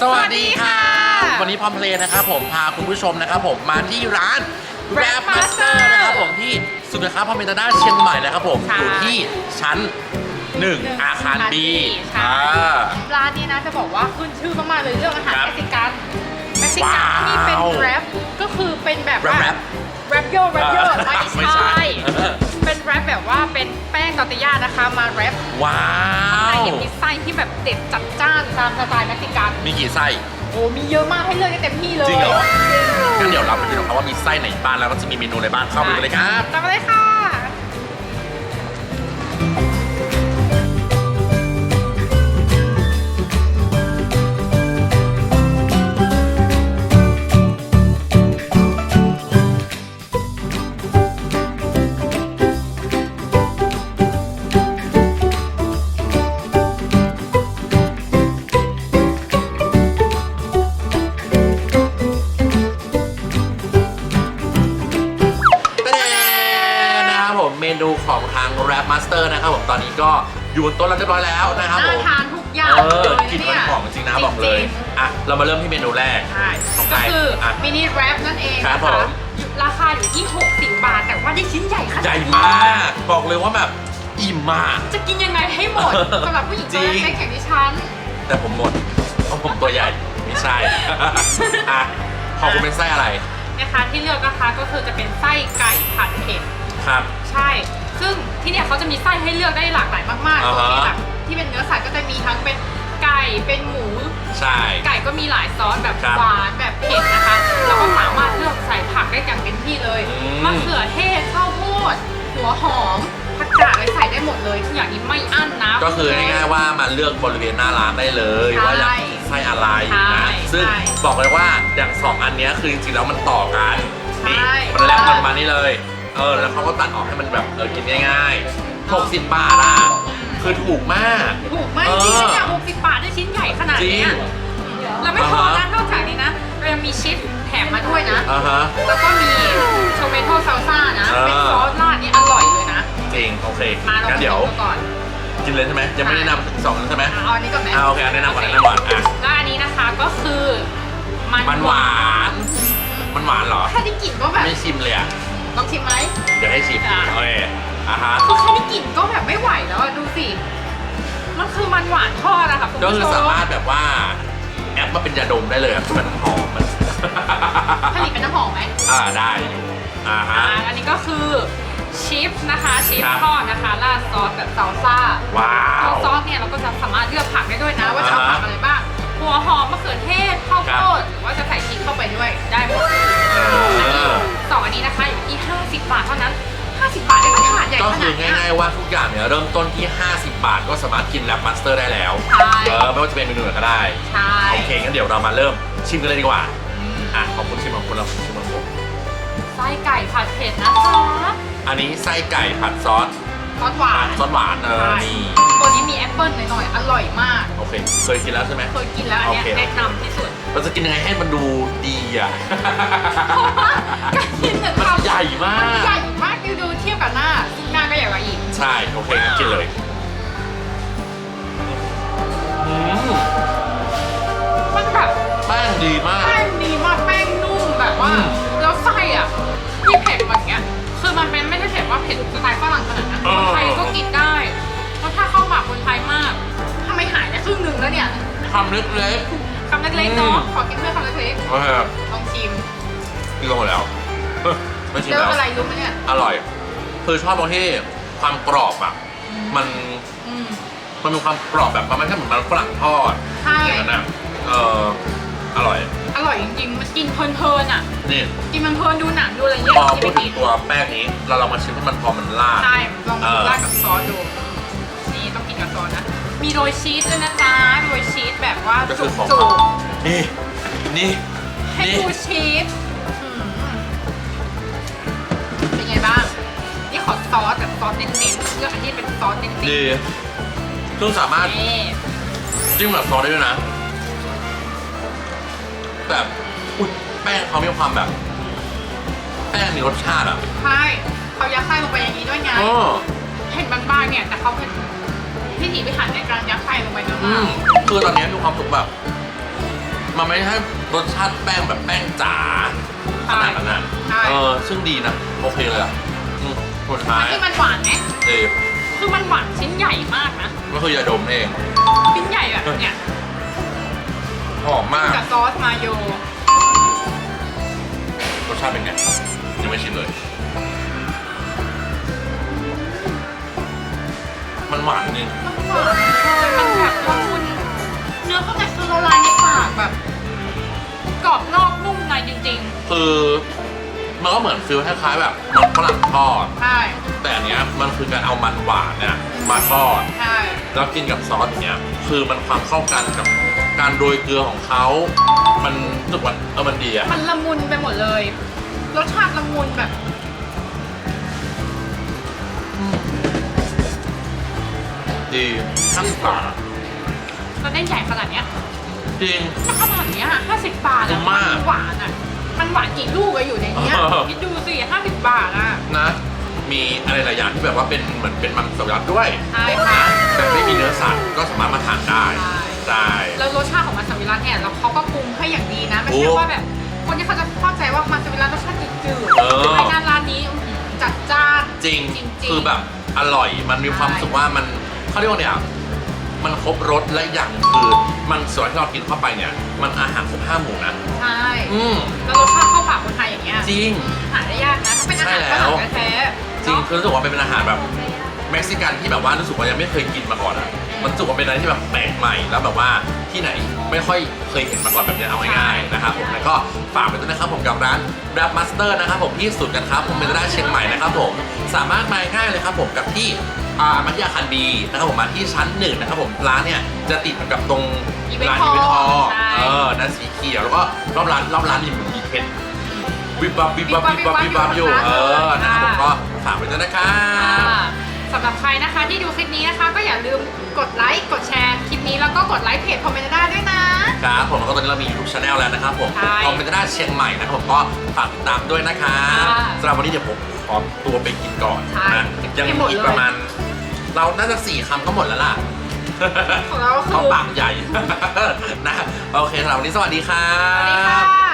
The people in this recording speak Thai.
สวัสดีค่ะสวัสดีค่ะ วันนี้พร้อมเพลย์นะครับผมพาคุณผู้ชมนะครับผมมาที่ร้าน Rap Rap Master Master นะครับผมที่สุดนะครับพอมินตาด้าเชียงใหม่นะครับผมค่ะ อยู่ที่ชั้นหนึ่งหนึ่งอาคารอาคารบี B ใช่อ่า ร้านนี้นะจะบอกว่าขึ้นชื่อมากๆเลยเรื่องอาหารครับเม็กซิกันเม็กซิกันว้าวที่เป็นแรปก็คือเป็นแบบว่าแรปแรปโยแรปโยอ่าไม่ไม่ใช่ ใช่ เป็นแรปแบบว่าเป็นแป้งตอร์ติย่านะคะมาแรปว้าข้างในวเนี่ยมีไส้ที่แบบเด็ดจัดจ้านตามสไตล์เม็กซิกันมีกี่ไส้โอ้มีเยอะมากให้เลือกได้เต็มที่เลยจริงเหรองั้นเดี๋ยวเราไปดูกันว่ามีไส้ไหนบ้างแล้วก็จะมีเมนูอะไรบ้างเข้าไปดูกันเลยครับตามมาเลยค่ะ เมนูของทาง Rap Master นะครับผมตอนนี้ก็อยู่บนโต๊ะแล้วเรียบร้อยแล้วนะครับผน่าม ทานทุกอย่างเออเลยกลินเนี่มันยหอมจริงนะบอกเลย จริง อะ เรามาเริ่มที่เมนูแรก ใช่ของใครก็คืออะมินิแรปนั่นเองครับนะผคะม ราคาอยู่ที่ 60 บาท แต่ว่าได้ชิ้นใหญ่ขนาดใหญ่นี้มาก บอกเลยว่าแบบอิ่มมาก จะกินยังไงให้หมดสำหรับผู้หญิงจริตัวงเล็กๆอย่างดิฉัน แต่ผมหมดเพราะผมตัวใหญ่ไม่ใช่ อะ ของคุณเป็นไส้อะไร นะคะที่เลือกนะคะก็คือจะเป็นไส้ไก่ผัดเผ็ด ครับ ใช่ ซึ่งที่เนี่ยเขาจะมีไส้ให้เลือกได้หลากหลายมากๆอ่าตรงฮะ ที่แบบที่เป็นเนื้อสัตว์ก็จะมีทั้งเป็นไก่ เป็นหมู ใช่ ไก่ก็มีหลายซอสแบบครับหวานแบบเผ็ดนะคะ แล้วก็สามารถเลือกใส่ผักได้อย่างเต็มที่เลยอืม มะเขือเทศข้าวโพดหัวหอมผักกาดอะไรใส่ได้หมดเลยทุกอย่างนี้ไม่อั้นนะ ก็คือง่ายๆว่ามาเลือกบริเวณหน้าร้านได้เลยใช่ว่าอยากไส้อะไรใช่นะซึ่งใช่บอกเลยว่าอย่างสองอันเนี้ยคือจริงๆแล้วมันต่อกันนี่ใช่ มันแลบมันมานี่เลยเออแล้วเขาก็ตัดออกให้มันแบบเออกินง่ายๆ60บาทอะคือถูกมาก ถูกมากจริงๆเนี่ยหกสิบบาทได้ชิ้นใหญ่ขนาดจริงเนี้ยแล้วไม่พออ่านะฮะนอกจากนี้นะเรายังมีชีสแถมมาด้วยนะ อ่าฮะ แล้วก็มีโชเมโต้ซาลซ่านะ อ่า เป็นซอสราดนี่อร่อยเลยนะ จริงโอเคมาลองงั้นเดี๋ยวชิมก่อนกินเลยใช่ไหมยังไม่แนะนำถึงสองนั้นใช่ไหมเอาอันนี้ก่อนไหมอ่าโอเคเอาแนะนำก่อนแนะนำก่อนอะแล้วอันนี้นะคะก็คือมันมันหวาน มันหวานเหรอแค่ได้กลิ่นก็แบบ ไม่ชิมเลยอะ ลองชิมไหม เดี๋ยวให้ชิมอะ โอเคอะฮะคือแค่ได้กลิ่นก็แบบไม่ไหวแล้วอะดูสิ มันคือมันหวานทอดอะค่ะคุณก็ผู้คือชมสามารถแบบว่าแอปมาเป็นยาดมได้เลยอะคือมันหอมมันผลิตเป็นน้ำหอมไหมอ่าได้อยู่อ่าฮะ อ่าอันนี้ก็คือชิปนะคะชิปครับ ทอดนะคะราดซอสแบบซาลซ่า ว้าตัวว ซอสเนี่ยเราก็จะสามารถเลือกผักได้ด้วยนะ ว่าจะเอาอ่าฮะผักอะไรบ้าง หัวหอมมะเขือเทศข้าวครัโพบดหรือว่าจะใส่ชีสเข้าไปด้วยได้หมดเออันนี้ ก็ขคืนาอดเนี้ยง่ายๆว่าทุกอย่างเนี่ยเริ่มต้นที่ 50 บาทก็สามารถกินแลบมาสเตอร์ได้แล้วใช่เออไม่ว่าจะเป็นเมนูไหนก็ได้ใช่โอเคงั้นเดี๋ยวเรามาเริ่มชิมกันเลยดีกว่าอะขอบคุณชิมของคุณเราชิมของผมไส้ไก่ผัดเผ็ดนะคะอันนี้ไส้ไก่ผัดซอสซอสหวานซอสหวานเออใช่นี่ตัวนี้มีแอปเปิ้ลหน่อยๆอร่อยมาก โอเค เคยกินแล้วใช่ไหมเคยกินแล้วอันเนี้ยโอเคแนะนำที่สุดเราจะกินยังไงให้มันดูดีอะเพราะว่าการกินเนี่ยมันทำใหญ่มากมันใหญ่ ใช่โอเคงั้นกินเลยอืมมันแบบแป้งดีมาก แป้งดีมากแป้งนุ่มแบบว่า อืม แล้วไส้อะที่เผ็ดแบบเนี้ย คือมันเป็นไม่ได้เผ็ดว่าเผ็ดสไตล์ฝรั่งขนาดนั้นคนไทยก็กินได้เพราะถ้าเข้าปากคนไทยมากทำไมหายไปครึ่งหนึ่งแล้วเนี่ยคำเล็กคำเล็กๆเนาะอืมขอกินเพื่อคำเล็กๆโอเคๆลองชิมกินลงหมดแล้ว ไม่ชิมเจอแล้วอะไรรู้ไหมเนี่ย อร่อย คือชอบตรงที่ ความกรอบอะ มันอืม มันมีความกรอบแบบมันไม่ใช่เหมือนมันฝรั่งทอดใช่ อย่างนั้นอะเอออร่อย อร่อยจริงๆมันกินเพลินๆอะ นี่กินมันเพลินดูหนังดูอะไรเงี้ยพอที่พูไปดถึกิงนตัวแป้งนี้ เราลองมาชิมให้มันพอมันลาด ใช่ลองเอดูอราดกับซอสดู นี่ต้องกินกับซอสนะ มีโรยชีสด้วยนะจ๊ะโรยชีสแบบว่าก็จุคือของ กนี่ นี่ ๆให้นี่ ดูชีสอืมเป็นไงบ้าง นี่ขอซอสแบบ ซอสเน้นๆเลือกอันที่เป็นซอสเน้นดี ซึ่งสามารถๆนี่จิ้มกับซอสได้ด้วยนะแต่อุ๊ยแป้งเขามีความแบบ แป้งมีรสชาติอะใช่เขายัดไส้ลงไปอย่างนี้ด้วยไงอ๋อเห็นบางๆเนี่ยแต่เขาเป็นพิถีพิถันในการยัดไส้ลงไปเยอะอืมากมคือตอนนี้มีความสุขแบบ มันไม่ใช่รสชาติแป้งแบบแป้งจ๋าขนาดนั้นนะใช่ เออซึ่งดีนะ โอเคเลยอะ อืมสุดท้ายคือมันหวานไหมเดฟคือมันหวานชิ้นใหญ่มากนะ ก็คือยาดมเอง ชิ้นใหญ่แบบเนี้ยหอมมาก กับซอสมาโยรสชาติเป็นไง ยังไม่ชิมเลย มันหวานจริงมันหวานเลยมันแบบละมุนเนื้อข้างในคือละลายในปากแบบ กรอบนอกนุ่มในจริงคือ มันก็เหมือนฟิลคล้ายๆแบบมันฝรั่งทอดๆใช่แต่อันเนี้ยมันคือการเอามันหวานเนี่ยมาทอด ใช่แล้วกินกับซอสอย่างเงี้ย คือมันความเข้ากันกับการโรยเกลือของเขา มันรู้สึกว่าเออมันดีอะมันละมุนไปหมดเลย รสชาติละมุนแบบ ดีห้าสิบบาทอะมันได้ใหญ่ขนาดเนี้ยจริง ถ้าขนาดเนี้ยห้าสิบบาทคุ้อะมมากนหวานอะมันหวานกี่ลูก คิดดูสิห้าสิบบาทอะนะ มีอะไรหลายอย่างที่แบบว่าเป็นเหมือนเป็นมังสวิรัตด้วยใช่ค่ะ แต่ไม่มีเนื้อสัตว์ก็สามารถมาทานได้ใช่ใช่แล้วรสชาติของมันสวิรัตเนี่ยเราเขาก็ปรุงให้อย่างดีนะ ไม่โอ้ใช่ว่าแบบ คนที่เขาจะเข้าใจว่ามันสวิรัตรสชาติจืดเออๆไปงานร้านนี้อื้อหือจัดจ้าน จริงจริงๆคือแบบอร่อยมันมีความใช่รู้สึกว่ามันเขาเรียกว่าเนี่ย มันครบรสและอย่างคือ มันส่วนที่เรากินเข้าไปเนี่ย มันอาหารครบห้าหมู่นะ ใช่อืมแล้วรสชาติเข้าปากคนไทยอย่างเงี้ยจริง หาได้ยากนะถ้าเป็นอาหารใช่ฝแล้วรั่งแท้ๆจริงเนาะคือรู้สึกว่าเป็นอาหารแบบเม็กซิกันที่แบบว่ารู้สึกว่ายังไม่เคยกินมาก่อนอะ มันรู้สึกว่าเป็นอะไรที่แบบแปลกใหม่แล้วแบบว่าที่ไหนไม่ค่อยเคยเห็นมาก่อนแบบนี้เอาง่ายๆนะครับผมแล้วก็ฝากไปด้วยนะครับผมกับร้าน Rap Master นะครับผมที่สุดกันครับผมเป็นร้านเชียงใหม่นะครับผมสามารถมาง่ายเลยครับผมกับที่ อ่ามัธยาคันดีนะครับผมมาที่ชั้นหนึ่งนะครับผมร้านเนี่ยจะติดกับตรง Event ร้านอีเวนต์ฮอล Hall ล์ใช่ เออนั่นสีเขียวแล้วก็รอบร้านรอบร้านนี่มันมีเพชรวิบวับวิบวับวิบวับวิบวับอยู่เออนะครับผมก็ฝากไปด้วยนะครับค่ะสำหรับใครนะคะที่ดูคลิปนี้นะคะ ก็อย่าลืมกดไลค์กดแชร์คลิปนี้แล้วก็กดไลค์เพจคอมเมนต์ได้ด้วยนะ ครับผมแล้วก็ตอนนี้เรามี YouTube Channel แล้วนะครับผมใช่คอมเมนต์ได้เชียงใหม่นะครับผมก็ฝากติดตามด้วยนะครับค่ะสำหรับวันนี้เดี๋ยวผมขอตัวไปกินก่อนใช่นะยังให้มีหมดอีกเลยประมาณ เราน่าจะสี่คำก็หมดแล้วล่ะของเราก็คือ เขาปากใหญ่ นะ โอเคสำหรับวันนี้สวัสดีครัสวัสดีบค่ะ